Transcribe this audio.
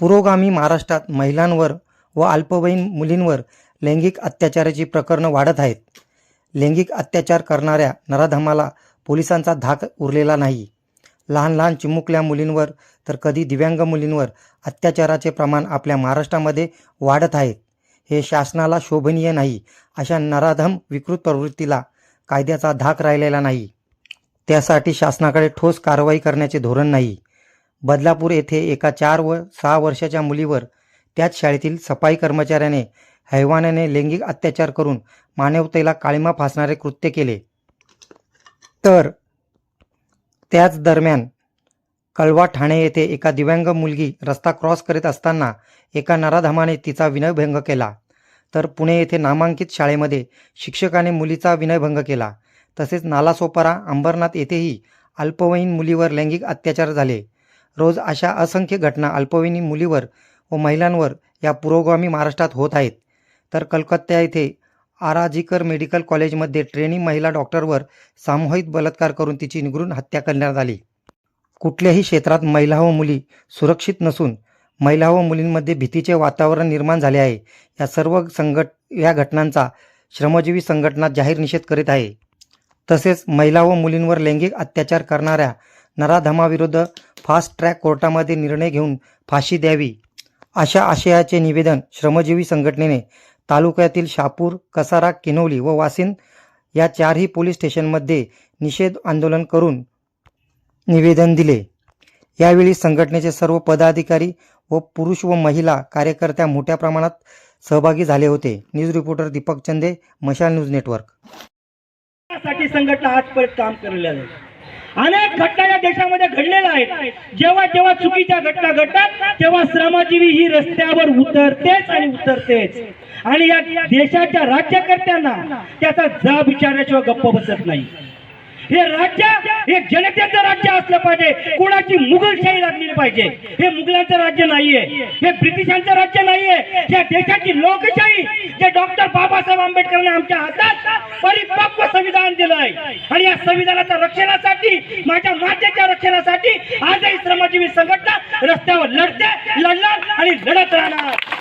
पुरोगामी महाराष्ट्रात महिलांवर व अल्पवयीन मुलींवर लैंगिक अत्याचाराची प्रकरणं वाढत आहेत. लैंगिक अत्याचार करणाऱ्या नराधमाला पोलिसांचा धाक उरलेला नाही. लहान लहान चिमुकल्या मुलींवर तर कधी दिव्यांग मुलींवर अत्याचाराचे प्रमाण आपल्या महाराष्ट्रामध्ये वाढत आहेत हे शासनाला शोभनीय नाही अशा नराधम विकृत प्रवृत्तीला कायद्याचा धाक राहिलेला नाही. त्यासाठी शासनाकडे ठोस कारवाई करण्याचे धोरण नाही. बदलापूर येथे एका चार व सहा वर्षाच्या मुलीवर त्याच शाळेतील सफाई कर्मचाऱ्याने हैवानाने लैंगिक अत्याचार करून मानवतेला काळीमा फासणारे कृत्य केले. तर त्याच दरम्यान कळवा ठाणे येथे एका दिव्यांग मुलगी रस्ता क्रॉस करीत असताना एका नराधमाने तिचा विनयभंग केला. तर पुणे येथे नामांकित शाळेमध्ये शिक्षकाने मुलीचा विनयभंग केला. तसेच नालासोपारा अंबरनाथ येथेही अल्पवयीन मुलीवर लैंगिक अत्याचार झाले. रोज अशा असंख्य घटना अल्पवयीन मुलीवर व महिलांवर या पुरोगामी महाराष्ट्रात होत आहेत. तर कलकत्ता येथे आराजीकर मेडिकल कॉलेजमध्ये ट्रेनिंग महिला डॉक्टरवर सामूहिक बलात्कार करून तिची निगरून हत्या करण्यात आली. कुठल्याही क्षेत्रात महिला व मुली सुरक्षित नसून महिला व मुलींमध्ये भीतीचे वातावरण निर्माण झाले आहे. या सर्व संघट या घटनांचा श्रमजीवी संघटना जाहीर निषेध करीत आहे. तसेच महिला व मुलींवर लैंगिक अत्याचार करणाऱ्या नराधमाविरुद्ध फास्ट ट्रॅक कोर्टामध्ये निर्णय घेऊन फाशी द्यावी अशा आशयाचे निवेदन श्रमजीवी संघटनेने तालुक्यातील शापूर कसारा किनवली व वासिंद या चारही पोलीस स्टेशनमध्ये निषेध आंदोलन करून निवेदन दिले. यावेळी संघटनेचे सर्व पदाधिकारी व पुरुष व महिला कार्यकर्त्या मोठ्या प्रमाणात सहभागी झाले होते. न्यूज रिपोर्टर दीपक चंदे मशाल न्यूज नेटवर्क. संघटना आजपर्यंत काम केलेलं आहे. अनेक घटना या देशामध्ये घडलेल्या आहेत. जेव्हा जेव्हा चुकीच्या घटना घडतात तेव्हा श्रमजीवी ही रस्त्यावर उतरतेच आणि उतरतेच. आणि या देशाच्या राज्यकर्त्यांना त्याचा जाब विचारण्याशिवाय गप्प बसत नाही. हे राज्य हे जनतेचं राज्य असलं पाहिजे. कोणाची मुघलशाही लागलेली पाहिजे. हे मुघलांचं राज्य नाहीये. हे ब्रिटिशांचं राज्य नाहीये. या देशाची लोकशाही जे डॉक्टर बाबासाहेब आंबेडकरांनी आमच्या हातात परिपक्व संविधान दिलंय. आणि या संविधानाच्या रक्षणासाठी माझ्या मातेच्या रक्षणासाठी आजही श्रमजीवी संघटना रस्त्यावर लढते लढणार आणि लढत राहणार.